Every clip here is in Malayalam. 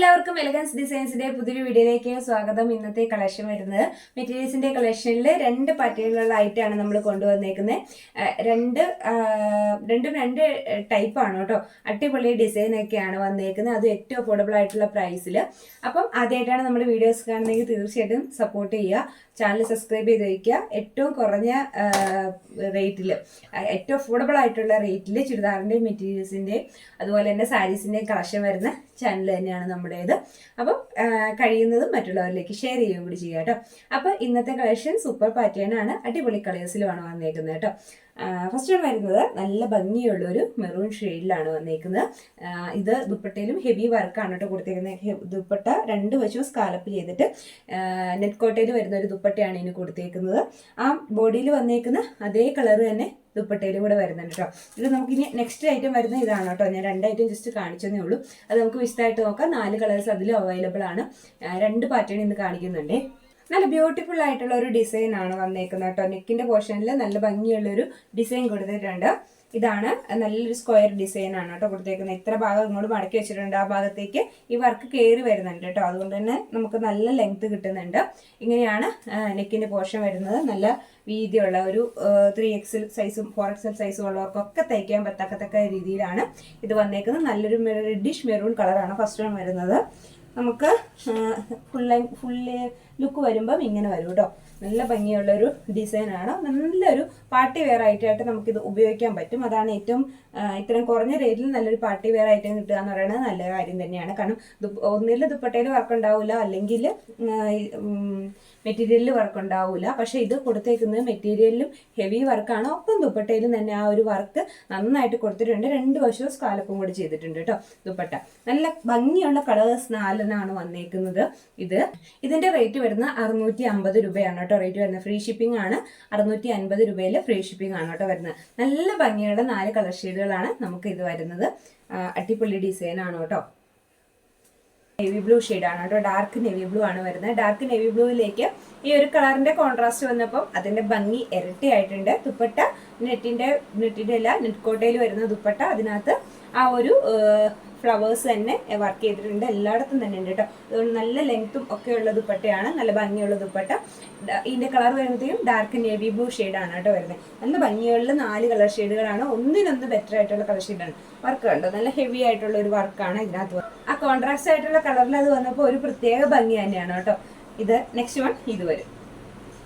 la എല്ലാവർക്കും എലഗൻസ് ഡിസൈൻസിന്റെ പുതിയൊരു വീഡിയോയിലേക്ക് സ്വാഗതം. ഇന്നത്തെ കളക്ഷൻ വരുന്നത് മെറ്റീരിയൽസിന്റെ കളക്ഷനിൽ രണ്ട് പാറ്റേണുകളായിട്ടാണ് നമ്മൾ കൊണ്ടുവന്നേക്കുന്നത് രണ്ട് രണ്ടും രണ്ട് ടൈപ്പാണ് കേട്ടോ. അടിപൊളി ഡിസൈൻ ഒക്കെയാണ് വന്നേക്കുന്നത് അത് ഏറ്റവും അഫോർഡബിൾ ആയിട്ടുള്ള പ്രൈസിൽ അപ്പം ആദ്യമായിട്ടാണ് നമ്മൾ വീഡിയോസ് കാണുന്നതെങ്കിൽ തീർച്ചയായിട്ടും സപ്പോർട്ട് ചെയ്യുക. ചാനൽ സബ്സ്ക്രൈബ് ചെയ്ത് വയ്ക്കുക ഏറ്റവും കുറഞ്ഞ റേറ്റിൽ ഏറ്റവും അഫോർഡബിൾ ആയിട്ടുള്ള റേറ്റിൽ ചുരിദാറിന്റെ മെറ്റീരിയൽസിന്റെ അതുപോലെ തന്നെ സാരീസിന്റെയും കളക്ഷൻ വരുന്ന ചാനൽ തന്നെയാണ് നമ്മുടേത്. അപ്പം കഴിയുന്നതും മറ്റുള്ളവരിലേക്ക് ഷെയർ ചെയ്യുകയും കൂടി ചെയ്യുക കേട്ടോ. അപ്പോൾ ഇന്നത്തെ കളക്ഷൻ സൂപ്പർ പാറ്റേൺ ആണ്. അടിപൊളി കളേഴ്സിലുമാണ് വന്നേക്കുന്നത് കേട്ടോ. ഫസ്റ്റ് വൺ വരുന്നത് നല്ല ഭംഗിയുള്ള ഒരു മെറൂൺ ഷെയ്ഡിലാണ് വന്നേക്കുന്നത്. ഇത് ദുപ്പട്ടയിലും ഹെവി വർക്കാണ് കേട്ടോ കൊടുത്തേക്കുന്നത് ദുപ്പട്ട രണ്ട് വശവും സ്കാലപ്പ് ചെയ്തിട്ട് നെറ്റ് കോട്ടയിൽ വരുന്ന ഒരു ദുപ്പട്ടയാണ് ഇതിന് കൊടുത്തേക്കുന്നത്. ആ ബോഡിയിൽ വന്നേക്കുന്ന അതേ കളർ തന്നെ ദുപ്പട്ടയിലും കൂടെ വരുന്നുണ്ട് കേട്ടോ ഇത് നമുക്കിനി നെക്സ്റ്റ് ഐറ്റം വരുന്ന ഇതാണ് കേട്ടോ ഞാൻ രണ്ട് ഐറ്റം ജസ്റ്റ് കാണിച്ചതേ ഉള്ളൂ. അത് നമുക്ക് വിശദമായിട്ട് നോക്കാം. നാല് കളേഴ്സ് അതിലും അവൈലബിൾ ആണ്. രണ്ട് പാറ്റേൺ ഇന്ന് കാണിക്കുന്നുണ്ട്. നല്ല ബ്യൂട്ടിഫുൾ ആയിട്ടുള്ള ഒരു ഡിസൈൻ ആണ് വന്നേക്കുന്നത് കേട്ടോ. നെക്കിന്റെ പോർഷനിൽ നല്ല ഭംഗിയുള്ള ഒരു ഡിസൈൻ കൊടുത്തിട്ടുണ്ട്. ഇതാണ് നല്ലൊരു സ്ക്വയർ ഡിസൈൻ ആണ് കേട്ടോ കൊടുത്തേക്കുന്നത്. ഇത്ര ഭാഗം ഇങ്ങോട്ട് മടക്കി വെച്ചിട്ടുണ്ട്. ആ ഭാഗത്തേക്ക് ഈ വർക്ക് കയറി വരുന്നുണ്ട് കേട്ടോ. അതുകൊണ്ട് തന്നെ നമുക്ക് നല്ല ലെങ്ത് കിട്ടുന്നുണ്ട്. ഇങ്ങനെയാണ് നെക്കിന്റെ പോർഷൻ വരുന്നത്. നല്ല വീതിയുള്ള ഒരു ത്രീ എക്സൽ സൈസും ഫോർ എക്സൽ സൈസും ഉള്ളവർക്കൊക്കെ തയ്ക്കാൻ പറ്റത്തക്ക രീതിയിലാണ് ഇത് വന്നേക്കുന്നത്. നല്ലൊരു റെഡിഷ് മെറൂൺ കളറാണ് ഫസ്റ്റ് വരുന്നത്. നമുക്ക് ഫുൾ ഫുൾ ലുക്ക് വരുമ്പം ഇങ്ങനെ വരും കേട്ടോ നല്ല ഭംഗിയുള്ളൊരു ഡിസൈനാണ്. നല്ലൊരു പാർട്ടി വെയർ ആയിട്ടായിട്ട് നമുക്കിത് ഉപയോഗിക്കാൻ പറ്റും. അതാണ് ഏറ്റവും ഇത്രയും കുറഞ്ഞ റേറ്റിൽ നല്ലൊരു പാർട്ടി വെയർ ഐറ്റം കിട്ടുക എന്ന് പറയുന്നത് നല്ല കാര്യം തന്നെയാണ്. കാരണം ഒന്നിൽ ദുപ്പട്ടയിൽ വർക്ക് ഉണ്ടാവില്ല അല്ലെങ്കിൽ മെറ്റീരിയലിൽ വർക്ക് ഉണ്ടാവില്ല പക്ഷേ ഇത് കൊടുത്തേക്കുന്നത് മെറ്റീരിയലിലും ഹെവി വർക്കാണ് ഒപ്പം ദുപ്പട്ടയിലും തന്നെ ആ ഒരു വർക്ക് നന്നായിട്ട് കൊടുത്തിട്ടുണ്ട്. രണ്ട് വശവും സ്കാലപ്പും കൂടി ചെയ്തിട്ടുണ്ട് കേട്ടോ ദുപ്പട്ട. നല്ല ഭംഗിയുള്ള കളേഴ്സ് നാലിനാണ് വന്നേക്കുന്നത് ഇത്. ഇതിന്റെ റേറ്റ് വരുന്നത് അറുന്നൂറ്റി അമ്പത് രൂപയാണ് കേട്ടോ. റേറ്റ് വരുന്നത് ഫ്രീ ഷിപ്പിംഗ് ആണ്. അറുന്നൂറ്റി അൻപത് രൂപയിൽ ഫ്രീ ഷിപ്പിംഗ് ആണ് കേട്ടോ വരുന്നത്. നല്ല ഭംഗിയുള്ള നാല് കളർ ഷെയ്ഡുകളാണ് നമുക്ക് ഇത് വരുന്നത്. അടിപൊളി ഡിസൈൻ ആണ് കേട്ടോ. നേവി ബ്ലൂ ആണ് കേട്ടോ. ഡാർക്ക് നേവി ബ്ലൂ ആണ് വരുന്നത്. ഡാർക്ക് നേവി ബ്ലൂയിലേക്ക് ഈ ഒരു കളറിന്റെ കോൺട്രാസ്റ്റ് വന്നപ്പോൾ അതിന്റെ ഭംഗി ഇരട്ടിയായിട്ടുണ്ട്. ദുപ്പട്ട നെറ്റിന്റെ നെറ്റിന്റെ അല്ല നെറ്റ് കോട്ടയിൽ വരുന്ന ദുപ്പട്ട അതിനകത്ത് ആ ഒരു ഫ്ലവേഴ്സ് തന്നെ വർക്ക് ചെയ്തിട്ടുണ്ട്. എല്ലായിടത്തും തന്നെ ഉണ്ട് കേട്ടോ. അതുകൊണ്ട് നല്ല ലെങ്ത്തും ഒക്കെ ഉള്ള ദുപ്പട്ടയാണ്. നല്ല ഭംഗിയുള്ള ദുപ്പട്ട. ഇതിന്റെ കളർ വരുമ്പോഴത്തേക്കും ഡാർക്ക് നേവി ബ്ലൂ ആണ് കേട്ടോ വരുന്നത്. നല്ല ഭംഗിയുള്ള നാല് കളർ ഷെയ്ഡുകളാണ്. ഒന്നിനൊന്ന് ബെറ്റർ ആയിട്ടുള്ള കളർ ഷെയ്ഡാണ്. വർക്ക് കണ്ടോ? നല്ല ഹെവി ആയിട്ടുള്ള ഒരു വർക്കാണ് ഇതിനകത്ത് ആ കോൺട്രാസ്റ്റ് ആയിട്ടുള്ള കളറിൽ അത് വന്നപ്പോൾ ഒരു പ്രത്യേക ഭംഗി തന്നെയാണ് കേട്ടോ. ഇത് നെക്സ്റ്റ് വൺ ഇത് വരും.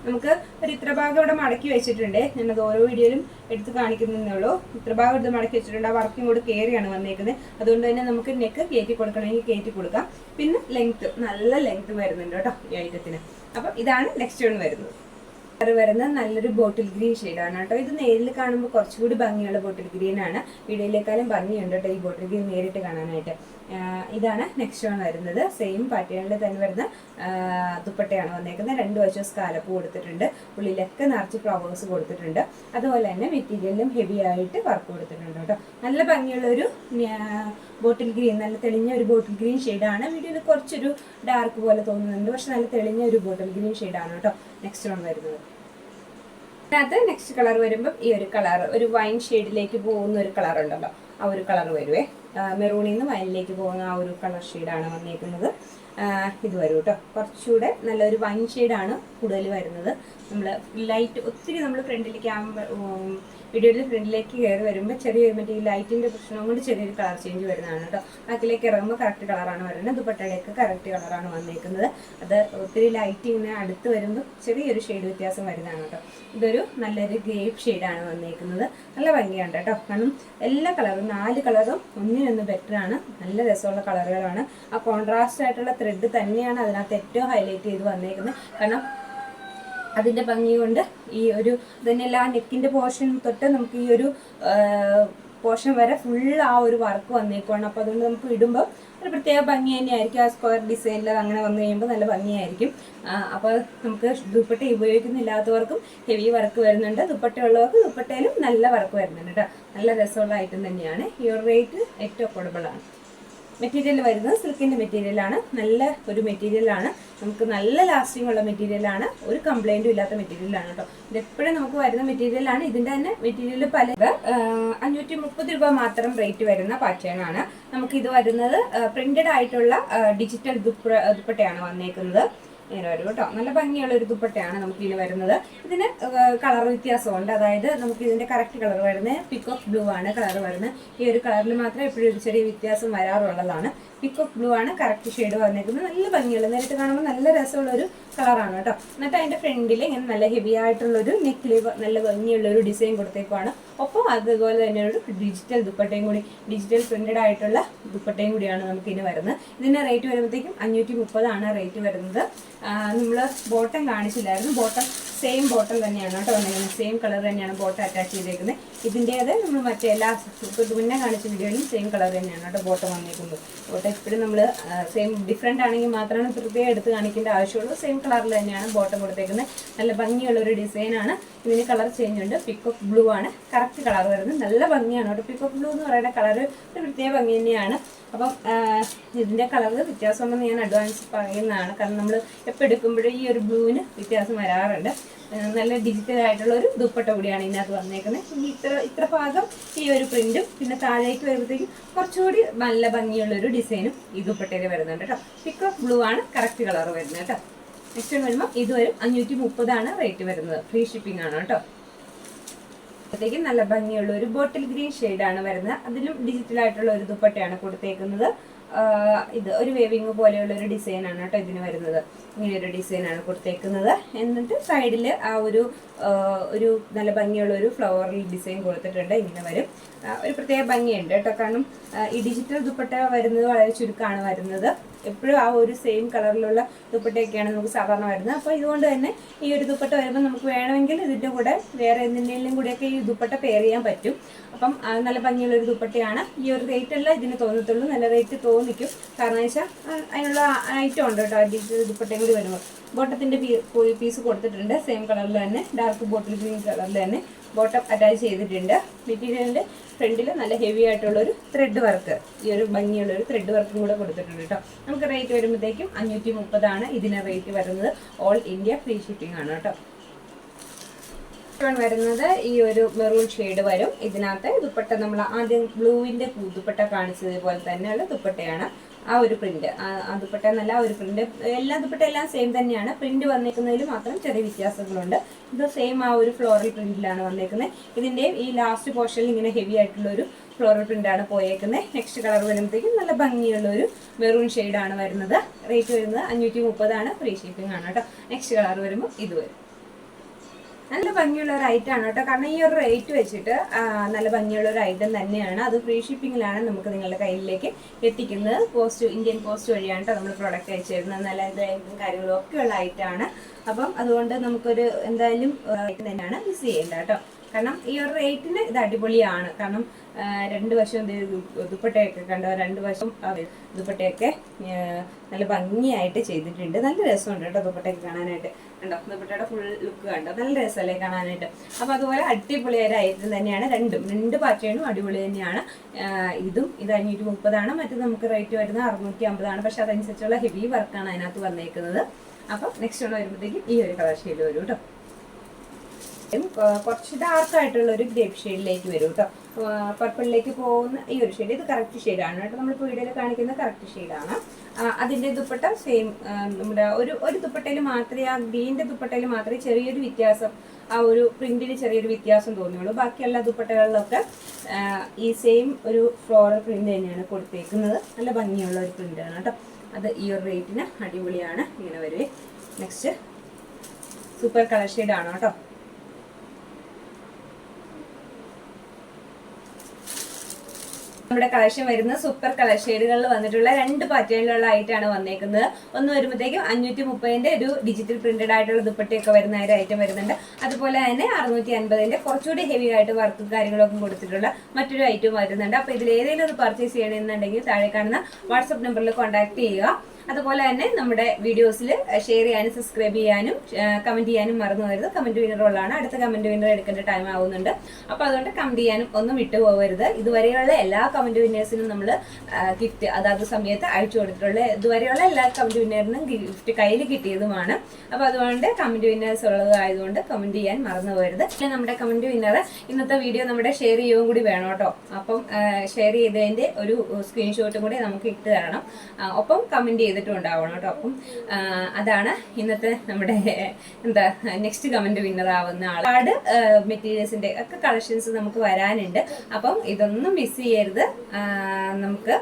നമുക്ക് ഒരു ഇത്ര ഭാഗം ഇവിടെ മടക്കി വെച്ചിട്ടുണ്ട്. ഞാനത് ഓരോ വീഡിയോയിലും എടുത്ത് കാണിക്കുന്നതേ ഉള്ളൂ ഇത്ര ഭാഗം എടുത്ത് മടക്കി വെച്ചിട്ടുണ്ട്. ആ വർക്കും കൂടി കയറിയാണ് വന്നേക്കുന്നത്. അതുകൊണ്ട് തന്നെ നമുക്ക് നെക്ക് കയറ്റി കൊടുക്കണമെങ്കിൽ കയറ്റി കൊടുക്കാം. പിന്നെ ലെങ്ത് നല്ല ലെങ്ത് വരുന്നുണ്ട് കേട്ടോ ഈ ഐറ്റത്തിന് അപ്പം ഇതാണ് നെക്സ്റ്റ് വൺ വരുന്നത്. വരുന്ന നല്ലൊരു ബോട്ടിൽ ഗ്രീൻ ഷെയ്ഡാണ് കേട്ടോ. ഇത് നേരിൽ കാണുമ്പോൾ കുറച്ചുകൂടി ഭംഗിയുള്ള ബോട്ടിൽ ഗ്രീൻ ആണ്. വീഡിയോയിലേക്കാളും ഭംഗിയുണ്ട് കേട്ടോ ഈ ബോട്ടിൽ ഗ്രീൻ നേരിട്ട് കാണാനായിട്ട്. ഇതാണ് നെക്സ്റ്റ് വൺ വരുന്നത്. സെയിം പാറ്റേണിൽ തന്നെ വരുന്ന ദുപ്പട്ടയാണ് വന്നേക്കുന്നത്. രണ്ട് വശം സ്കാലപ്പ് കൊടുത്തിട്ടുണ്ട്. ഉള്ളിലൊക്കെ നിറച്ച് ഫ്ലവേഴ്സ് കൊടുത്തിട്ടുണ്ട്. അതുപോലെ തന്നെ മെറ്റീരിയലും ഹെവി ആയിട്ട് വർക്ക് കൊടുത്തിട്ടുണ്ട് കേട്ടോ. നല്ല ഭംഗിയുള്ള ഒരു ബോട്ടിൽ ഗ്രീൻ നല്ല തെളിഞ്ഞ ഒരു ബോട്ടിൽ ഗ്രീൻ ഷെയ്ഡാണ് വീഡിയോയിൽ കുറച്ചൊരു ഡാർക്ക് പോലെ തോന്നുന്നുണ്ട്. പക്ഷെ നല്ല തെളിഞ്ഞ ഒരു ബോട്ടിൽ ഗ്രീൻ ഷെയ്ഡാണ് കേട്ടോ. നെക്സ്റ്റ് വൺ വരുന്നത്. അതിനകത്ത് നെക്സ്റ്റ് കളർ വരുമ്പം ഈ ഒരു കളർ ഒരു വൈൻ ഷെയ്ഡിലേക്ക് പോകുന്ന ഒരു കളർ ഉണ്ടല്ലോ. ആ ഒരു കളർ വരുവേ. മെറൂണിൽ നിന്ന് വയലിലേക്ക് പോകുന്ന ആ ഒരു കളർ ഷെയ്ഡാണ് വന്നേക്കുന്നത്. ഇത് വരും കേട്ടോ. കുറച്ചുകൂടെ നല്ലൊരു വൈൻ ഷെയ്ഡാണ് കൂടുതൽ വരുന്നത്. നമ്മൾ ലൈറ്റ് ഒത്തിരി നമ്മൾ ഫ്രണ്ടിലേക്ക് വീഡിയോയിൽ ഫ്രണ്ടിലേക്ക് കയറി വരുമ്പോൾ ചെറിയ മറ്റേ ഈ ലൈറ്റിന്റെ പ്രശ്നം കൊണ്ട് ചെറിയൊരു കളർ ചേഞ്ച് വരുന്നതാണ് കേട്ടോ. ബാക്കിലേക്ക് ഇറങ്ങുമ്പോൾ കറക്റ്റ് കളറാണ് വരുന്നത്. ദുപ്പട്ടയുടെയൊക്കെ കറക്റ്റ് കളറാണ് വന്നേക്കുന്നത്. അത് ഒത്തിരി ലൈറ്റ് ഇങ്ങനെ അടുത്ത് വരുമ്പോൾ ചെറിയൊരു ഷെയ്ഡ് വ്യത്യാസം വരുന്നതാണ് കേട്ടോ. ഇതൊരു നല്ലൊരു ഗ്രേപ്പ് ഷെയ്ഡാണ് വന്നേക്കുന്നത്. നല്ല ഭംഗിയാണ് കേട്ടോ. കാരണം എല്ലാ കളറും നാല് കളറും ഒന്നിനൊന്ന് ബെറ്റർ ആണ്. നല്ല രസമുള്ള കളറുകളാണ്. ആ കോൺട്രാസ്റ്റ് ആയിട്ടുള്ള ത്രെഡ് തന്നെയാണ് അതിനകത്ത് ഏറ്റവും ഹൈലൈറ്റ് ചെയ്ത് വന്നേക്കുന്നത്. കാരണം അതിന്റെ ഭംഗി കൊണ്ട് ഈ ഒരു ഇതന്നെയല്ല ആ നെക്കിന്റെ പോർഷൻ തൊട്ട് നമുക്ക് ഈ ഒരു പോർഷൻ വരെ ഫുൾ ആ ഒരു വർക്ക് വന്നേക്കുവാണ്. അപ്പോൾ അതുകൊണ്ട് നമുക്ക് ഇടുമ്പോൾ ഒരു പ്രത്യേക ഭംഗി തന്നെയായിരിക്കും ആ സ്ക്വയർ ഡിസൈനിൽ അങ്ങനെ വന്നു കഴിയുമ്പോൾ നല്ല ഭംഗിയായിരിക്കും. അപ്പോൾ നമുക്ക് ദുപ്പട്ട ഉപയോഗിക്കുന്നില്ലാത്തവർക്കും ഹെവി വർക്ക് വരുന്നുണ്ട്. ദുപ്പട്ട ഉള്ളവർക്ക് ദുപ്പട്ടയിലും നല്ല വർക്ക് വരുന്നുണ്ട് കേട്ടോ നല്ല രസമുള്ള ഐറ്റം തന്നെയാണ്. ഒരു റേറ്റ് ഏറ്റവും അഫോർഡബിൾ ആണ്. മെറ്റീരിയൽ വരുന്നത് സിൽക്കിന്റെ മെറ്റീരിയലാണ് നല്ല ഒരു മെറ്റീരിയലാണ് നമുക്ക് നല്ല ലാസ്റ്റിംഗ് ഉള്ള മെറ്റീരിയലാണ് ഒരു കംപ്ലൈന്റും ഇല്ലാത്ത മെറ്റീരിയലാണ് കേട്ടോ ഇത് എപ്പോഴും നമുക്ക് വരുന്ന മെറ്റീരിയലാണ് ഇതിന്റെ തന്നെ മെറ്റീരിയൽ പല അഞ്ഞൂറ്റി മുപ്പത് രൂപ മാത്രം റേറ്റ് വരുന്ന പാറ്റേണാണ് നമുക്ക് ഇത് വരുന്നത് പ്രിന്റഡ് ആയിട്ടുള്ള ഡിജിറ്റൽ ദുപ്പ ദുപ്പട്ടയാണ് വന്നേക്കുന്നത്. ഇങ്ങനെ വരും കേട്ടോ. നല്ല ഭംഗിയുള്ള ഒരു ദുപ്പട്ടയാണ് നമുക്ക് ഇതിന് വരുന്നത്. ഇതിന് കളർ വ്യത്യാസമുണ്ട്. അതായത് നമുക്ക് ഇതിന്റെ കറക്റ്റ് കളർ വരുന്നത് പിക്ക് പിക്കോക്ക് ബ്ലൂ ആണ് കളർ വരുന്നത്. ഈ ഒരു കളറിൽ മാത്രമേ എപ്പോഴും ഒരു ചെറിയ വ്യത്യാസം വരാറുള്ളതാണ്. പിക്കോക്ക് ബ്ലൂ ആണ് കറക്റ്റ് ഷെയ്ഡ് വന്നേക്കുന്നത് നല്ല ഭംഗിയുള്ള നേരിട്ട് കാണുമ്പോൾ നല്ല രസമുള്ള ഒരു കളറാണ് കേട്ടോ. എന്നിട്ട് അതിന്റെ ഫ്രണ്ടിൽ ഇങ്ങനെ നല്ല ഹെവി ആയിട്ടുള്ള ഒരു നെക്കിൽ നല്ല ഭംഗിയുള്ള ഒരു ഡിസൈൻ കൊടുത്തേക്കുവാണ്. ഒപ്പം അതുപോലെ തന്നെ ഒരു ഡിജിറ്റൽ ദുപ്പട്ടയും കൂടി ഡിജിറ്റൽ പ്രിന്റഡ് ആയിട്ടുള്ള ദുപ്പട്ടയും കൂടിയാണ് നമുക്ക് ഇനി വരുന്നത്. ഇതിന്റെ റേറ്റ് വരുമ്പോഴത്തേക്കും അഞ്ഞൂറ്റി മുപ്പതാണ് റേറ്റ് വരുന്നത് നമ്മൾ ബോട്ടം കാണിച്ചില്ലായിരുന്നു. ബോട്ടം സെയിം ബോട്ടം തന്നെയാണ് കേട്ടോ വന്നിരിക്കുന്നത്. സെയിം കളർ തന്നെയാണ് ബോട്ടം അറ്റാച്ച് ചെയ്തേക്കുന്നത്. ഇതിന്റേത് നമ്മൾ മറ്റേ എല്ലാ മുന്നേ കാണിച്ച വീഡിയോയിലും സെയിം കളർ തന്നെയാണ് കേട്ടോ ബോട്ടം വന്നിരിക്കുന്നത്. ബോട്ടം എപ്പോഴും നമ്മൾ സെയിം ഡിഫറെന്റ് ആണെങ്കിൽ മാത്രമാണ് പ്രത്യേകം എടുത്ത് കാണിക്കേണ്ട ആവശ്യമുള്ളൂ. സെയിം കളറിൽ തന്നെയാണ് ബോട്ടം കൊടുത്തേക്കുന്നത്. നല്ല ഭംഗിയുള്ള ഒരു ഡിസൈനാണ് ഇതിന് കളർ ചേഞ്ച് ഉണ്ട്. പിക്കോക്ക് ബ്ലൂ ആണ്. കറക്റ്റ് കളർ വരുന്നത്. നല്ല ഭംഗിയാണ് കേട്ടോ. പിക്കോക്ക് ബ്ലൂ എന്ന് പറയുന്ന കളർ ഒരു പ്രത്യേക ഭംഗി തന്നെയാണ്. അപ്പം ഇതിന്റെ കളർ വ്യത്യാസമുണ്ടെന്ന് ഞാൻ അഡ്വാൻസ് പറയുന്നതാണ്. കാരണം നമ്മൾ എപ്പോൾ എടുക്കുമ്പോഴും ഈ ഒരു ബ്ലൂവിന് വ്യത്യാസം വരാറുണ്ട്. നല്ല ഡിജിറ്റൽ ആയിട്ടുള്ള ഒരു ദുപ്പട്ട കൂടിയാണ് ഇതിനകത്ത് വന്നേക്കുന്നത് ഇനി ഇത്ര ഇത്ര ഭാഗം ഈ ഒരു പ്രിന്റും പിന്നെ താഴേക്ക് വരുമ്പോഴത്തേക്കും കുറച്ചുകൂടി നല്ല ഭംഗിയുള്ള ഒരു ഡിസൈനും ഈ ദുപ്പട്ടയിൽ വരുന്നുണ്ട് കേട്ടോ. ഓഫ് ബ്ലൂ ആണ് കറക്റ്റ് കളർ വരുന്നത് കേട്ടോ. നെക്സ്റ്റ് വരുമ്പോൾ ഇത് വരും അഞ്ഞൂറ്റി മുപ്പതാണ് റേറ്റ് വരുന്നത്. ഫ്രീ ഷിപ്പിംഗ് ആണ് കേട്ടോ. അപ്പോഴത്തേക്കും നല്ല ഭംഗിയുള്ള ഒരു ബോട്ടിൽ ഗ്രീൻ ആണ് വരുന്നത്. അതിലും ഡിജിറ്റൽ ആയിട്ടുള്ള ഒരു ദുപ്പട്ടയാണ് കൊടുത്തേക്കുന്നത്. ഇത് ഒരു വേവിങ് പോലെയുള്ള ഒരു ഡിസൈനാണ് കേട്ടോ ഇതിന് വരുന്നത്. ഇങ്ങനെ ഒരു ഡിസൈനാണ് കൊടുത്തേക്കുന്നത്. എന്നിട്ട് സൈഡിൽ ആ ഒരു ഒരു നല്ല ഭംഗിയുള്ള ഒരു ഫ്ലവറിൽ ഡിസൈൻ കൊടുത്തിട്ടുണ്ട്. ഇങ്ങനെ വരും. ഒരു പ്രത്യേക ഭംഗിയുണ്ട് കേട്ടോ. കാരണം ഈ ഡിജിറ്റൽ ദുപ്പട്ട വരുന്നത് വളരെ ചുരുക്കമാണ് വരുന്നത്. എപ്പോഴും ആ ഒരു സെയിം കളറിലുള്ള ദുപ്പട്ടയൊക്കെയാണ് നമുക്ക് സാധാരണ വരുന്നത്. അപ്പോൾ ഇതുകൊണ്ട് തന്നെ ഈ ഒരു ദുപ്പട്ട വരുമ്പോൾ നമുക്ക് വേണമെങ്കിൽ ഇതിന്റെ കൂടെ വേറെ എന്തിന്റെയും കൂടെയൊക്കെ ഈ ദുപ്പട്ട പെയർ ചെയ്യാൻ പറ്റും. അപ്പം നല്ല ഭംഗിയുള്ള ഒരു ദുപ്പട്ടയാണ്. ഈ ഒരു റേറ്റ് അല്ല ഇതിന് തോന്നത്തുള്ളൂ. നല്ല റേറ്റ് തോന്നിക്കും കാരണം വെച്ചാൽ അതിനുള്ള ഐറ്റം ഉണ്ട് കേട്ടോ. ഡിജിറ്റൽ ദുപ്പട്ടയും കൂടി വരുമ്പോൾ ബോട്ടത്തിന്റെ പീസ് കൊടുത്തിട്ടുണ്ട്. സെയിം കളറിൽ തന്നെ. ഡാർക്ക് ബോട്ടിൽ ഗ്രീൻ കളറിൽ തന്നെ ബോട്ടം അറ്റാച്ച് ചെയ്തിട്ടുണ്ട്. മെറ്റീരിയലിന്റെ ഫ്രണ്ടിൽ നല്ല ഹെവി ആയിട്ടുള്ള ഒരു ത്രെഡ് വർക്ക് ഈ ഒരു ഭംഗിയുള്ള ഒരു ത്രെഡ് വർക്കും കൂടെ കൊടുത്തിട്ടുണ്ട് കേട്ടോ. നമുക്ക് റേറ്റ് വരുമ്പോഴത്തേക്കും അഞ്ഞൂറ്റി മുപ്പതാണ് ഇതിന് റേറ്റ് വരുന്നത്. ഓൾ ഇന്ത്യ ഫ്രീ ഷിപ്പിംഗ് ആണ് കേട്ടോ. വരുന്നത്. ഈ ഒരു മെറൂൺ ഷെയ്ഡ് വരും. ഇതിനകത്ത് ദുപ്പട്ട നമ്മൾ ആദ്യം ബ്ലൂവിന്റെ ദുപ്പട്ട കാണിച്ചതുപോലെ തന്നെയുള്ള ദുപ്പട്ടയാണ് ആ ഒരു പ്രിന്റ്. ആ ദുപ്പട്ട എന്നല്ല ഒരു പ്രിന്റ്. എല്ലാ ദുപ്പട്ട എല്ലാം സെയിം തന്നെയാണ്. പ്രിന്റ് വന്നേക്കുന്നതിൽ മാത്രം ചെറിയ വ്യത്യാസങ്ങളുണ്ട്. ഇത് സെയിം ആ ഒരു ഫ്ലോറൽ പ്രിന്റിലാണ് വന്നേക്കുന്നത് ഇതിന്റെ ഈ ലാസ്റ്റ് പോർഷനിൽ ഇങ്ങനെ ഹെവി ആയിട്ടുള്ള ഒരു ഫ്ലോറൽ പ്രിന്റ് ആണ് പോയേക്കുന്നത് നെക്സ്റ്റ് കളർ വരുമ്പോഴത്തേക്കും നല്ല ഭംഗിയുള്ള ഒരു മെറൂൺ ആണ് വരുന്നത്. റേറ്റ് വരുന്നത് അഞ്ഞൂറ്റി മുപ്പതാണ്. ഫ്രീ ഷിപ്പിംഗ് ആണ് കേട്ടോ. നെക്സ്റ്റ് കളർ വരുമ്പോൾ ഇത് വരും. നല്ല ഭംഗിയുള്ള ഒരു ഐറ്റം ആണ് കേട്ടോ. കാരണം ഈ ഒരു റേറ്റ് വെച്ചിട്ട് നല്ല ഭംഗിയുള്ള ഒരു ഐറ്റം തന്നെയാണ്. അത് ഫ്രീ ഷിപ്പിങ്ങിലാണ് നമുക്ക് നിങ്ങളുടെ കയ്യിലേക്ക് എത്തിക്കുന്നത്. പോസ്റ്റ് ഇന്ത്യൻ പോസ്റ്റ് വഴിയാണ് കേട്ടോ നമ്മൾ പ്രോഡക്റ്റ് അയച്ചു തരുന്നത് നല്ല ഇതായിട്ടും കാര്യങ്ങളും ഒക്കെയുള്ള ഐറ്റമാണ് അപ്പം അതുകൊണ്ട് നമുക്കൊരു എന്തായാലും തന്നെയാണ് മിസ് ചെയ്യേണ്ട കേട്ടോ. കാരണം ഈ ഒരു റേറ്റിന് ഇത് അടിപൊളിയാണ്. കാരണം രണ്ട് വശം ദുപ്പട്ടയൊക്കെ കണ്ടോ? രണ്ട് വശം ദുപ്പട്ടയൊക്കെ നല്ല ഭംഗിയായിട്ട് ചെയ്തിട്ടുണ്ട്. നല്ല രസമുണ്ട് കേട്ടോ ദുപ്പട്ടയൊക്കെ കാണാനായിട്ട്. കണ്ടോ? ദുപ്പട്ടയുടെ ഫുൾ ലുക്ക് കണ്ടോ? നല്ല രസമല്ലേ കാണാനായിട്ട്. അപ്പോൾ അതുപോലെ അടിപൊളിയായ ഐറ്റം തന്നെയാണ് രണ്ടും. രണ്ട് പാറ്റേണും അടിപൊളി തന്നെയാണ്. ഇതും ഇത് അഞ്ഞൂറ്റി മുപ്പതാണ്. മറ്റു നമുക്ക് റേറ്റ് വരുന്നത് അറുന്നൂറ്റി അമ്പതാണ്. പക്ഷെ അതനുസരിച്ചുള്ള ഹെവി വർക്കാണ് അതിനകത്ത് വന്നേക്കുന്നത്. അപ്പം നെക്സ്റ്റ് ഉള്ള വരുമ്പോഴത്തേക്കും ഈ ഒരു കളർ ഷെയ്ഡ് വരും കേട്ടോ. കുറച്ച് ഡാർക്ക് ആയിട്ടുള്ള ഒരു ഗ്രേപ്പ് ഷെയ്ഡിലേക്ക് വരും കേട്ടോ പർപ്പിളിലേക്ക് പോകുന്ന ഈ ഒരു ഷെയ്ഡ് ഇത് കറക്റ്റ് ഷെയ്ഡാണ് കേട്ടോ നമ്മളിപ്പോൾ വീഡിയോയിൽ കാണിക്കുന്ന കറക്റ്റ് ഷെയ്ഡാണ് അതിന്റെ ദുപ്പട്ട സെയിം നമ്മുടെ ഒരു ഒരു ദുപ്പട്ടയിൽ മാത്രമേ ആ ഗ്രീന്റെ ദുപ്പട്ടയിൽ മാത്രമേ ചെറിയൊരു വ്യത്യാസം ആ ഒരു പ്രിന്റിന് ചെറിയൊരു വ്യത്യാസം തോന്നിയുള്ളൂ ബാക്കിയുള്ള ദുപ്പട്ടകളിലൊക്കെ ഈ സെയിം ഒരു ഫ്ലോറൽ പ്രിന്റ് തന്നെയാണ് കൊടുത്തേക്കുന്നത്. നല്ല ഭംഗിയുള്ള ഒരു പ്രിന്റാണ് കേട്ടോ അത് ഈ ഒരു റേറ്റിന് അടിപൊളിയാണ്. ഇങ്ങനെ വരുവേ നെക്സ്റ്റ് സൂപ്പർ കളർ ഷെയ്ഡാണ് കേട്ടോ നമ്മുടെ കളക്ഷൻ വരുന്നത് സൂപ്പർ കളർ ഷെയ്ഡുകളിൽ വന്നിട്ടുള്ള രണ്ട് പാറ്റേണിലുള്ള ആയിട്ടാണ് വന്നേക്കുന്നത്. ഒന്ന് വരുമ്പോഴത്തേക്കും അഞ്ഞൂറ്റി മുപ്പതിന്റെ ഒരു ഡിജിറ്റൽ പ്രിന്റഡ് ആയിട്ടുള്ള ദുപ്പട്ടയൊക്കെ വരുന്ന ഒരു ഐറ്റം വരുന്നുണ്ട്. അതുപോലെ തന്നെ അറുന്നൂറ്റി അൻപതിന്റെ കുറച്ചുകൂടി ഹെവി ആയിട്ട് വർക്കും കാര്യങ്ങളൊക്കെ കൊടുത്തിട്ടുള്ള മറ്റൊരു ഐറ്റം വരുന്നുണ്ട്. അപ്പോൾ ഇതിൽ ഏതെങ്കിലും ഒന്ന് പർച്ചേസ് ചെയ്യണമെന്നുണ്ടെങ്കിൽ താഴെ കാണുന്ന വാട്സപ്പ് നമ്പറിൽ കോൺടാക്ട് ചെയ്യുക. അതുപോലെ തന്നെ നമ്മുടെ വീഡിയോസിൽ ഷെയർ ചെയ്യാനും സബ്സ്ക്രൈബ് ചെയ്യാനും കമന്റ് ചെയ്യാനും മറന്നു പോകരുത്. കമന്റ് വിന്നറുകളാണ് അടുത്ത കമന്റ് വിന്നർ എടുക്കേണ്ട ടൈം ആവുന്നുണ്ട്. അപ്പോൾ അതുകൊണ്ട് കമന്റ് ചെയ്യാനും ഒന്നും വിട്ടു പോകരുത്. ഇതുവരെയുള്ള എല്ലാ കമന്റ് വിന്നേഴ്സിനും നമ്മൾ ഗിഫ്റ്റ് അതാത് സമയത്ത് അയച്ചു കൊടുത്തിട്ടുള്ള ഇതുവരെയുള്ള എല്ലാ കമന്റ് വിന്നറിനും ഗിഫ്റ്റ് കയ്യിൽ കിട്ടിയതുമാണ്. അപ്പോൾ അതുകൊണ്ട് കമന്റ് വിന്നേഴ്സ് ഉള്ളതായതുകൊണ്ട് കമന്റ് ചെയ്യാൻ മറന്നു പോകരുത്. പിന്നെ നമ്മുടെ കമന്റ് വിന്നർ ഇന്നത്തെ വീഡിയോ നമ്മുടെ ഷെയർ ചെയ്യുകയും കൂടി വേണം കേട്ടോ. അപ്പം ഷെയർ ചെയ്തതിന്റെ ഒരു സ്ക്രീൻഷോട്ടും കൂടി നമുക്ക് ഇട്ട് തരണം. ഒപ്പം കമന്റ് ചെയ്തിട്ടും ഉണ്ടാവണം കേട്ടോ. അപ്പം അതാണ് ഇന്നത്തെ നമ്മുടെ എന്താ നെക്സ്റ്റ് കമന്റ് വിന്നർ ആവുന്ന ആൾ ഒരുപാട് മെറ്റീരിയൽസിന്റെ ഒക്കെ കളക്ഷൻസ് നമുക്ക് വരാനുണ്ട്. അപ്പം ഇതൊന്നും മിസ് ചെയ്യരുത്. നമുക്ക്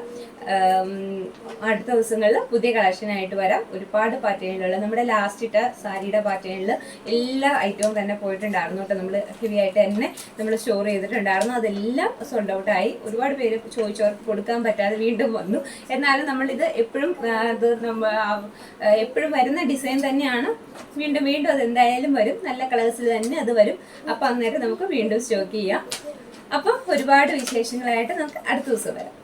അടുത്ത ദിവസങ്ങളിൽ പുതിയ കളക്ഷനായിട്ട് വരാം. ഒരുപാട് പാറ്റേണിലുള്ള നമ്മുടെ ലാസ്റ്റ് ഇട്ട സാരിയുടെ പാറ്റേണിൽ എല്ലാ ഐറ്റവും തന്നെ പോയിട്ടുണ്ടായിരുന്നു കേട്ടോ. നമ്മൾ ഹെവി ആയിട്ട് തന്നെ നമ്മൾ സ്റ്റോർ ചെയ്തിട്ടുണ്ടായിരുന്നു. അതെല്ലാം സോൾഡ് ഔട്ടായി ഒരുപാട് പേര് ചോദിച്ചവർക്ക് കൊടുക്കാൻ പറ്റാതെ വീണ്ടും വന്നു. എന്നാലും നമ്മളിത് എപ്പോഴും ആ, നമ്മൾ നമ്മ എപ്പോഴും വരുന്ന ഡിസൈൻ തന്നെയാണ്. വീണ്ടും വീണ്ടും അത് എന്തായാലും വരും. നല്ല കളേഴ്സിൽ തന്നെ അത് വരും. അപ്പം അന്നേരം നമുക്ക് വീണ്ടും സ്റ്റോക്ക് ചെയ്യാം. അപ്പം ഒരുപാട് വിശേഷങ്ങളായിട്ട് നമുക്ക് അടുത്ത ദിവസം വരാം.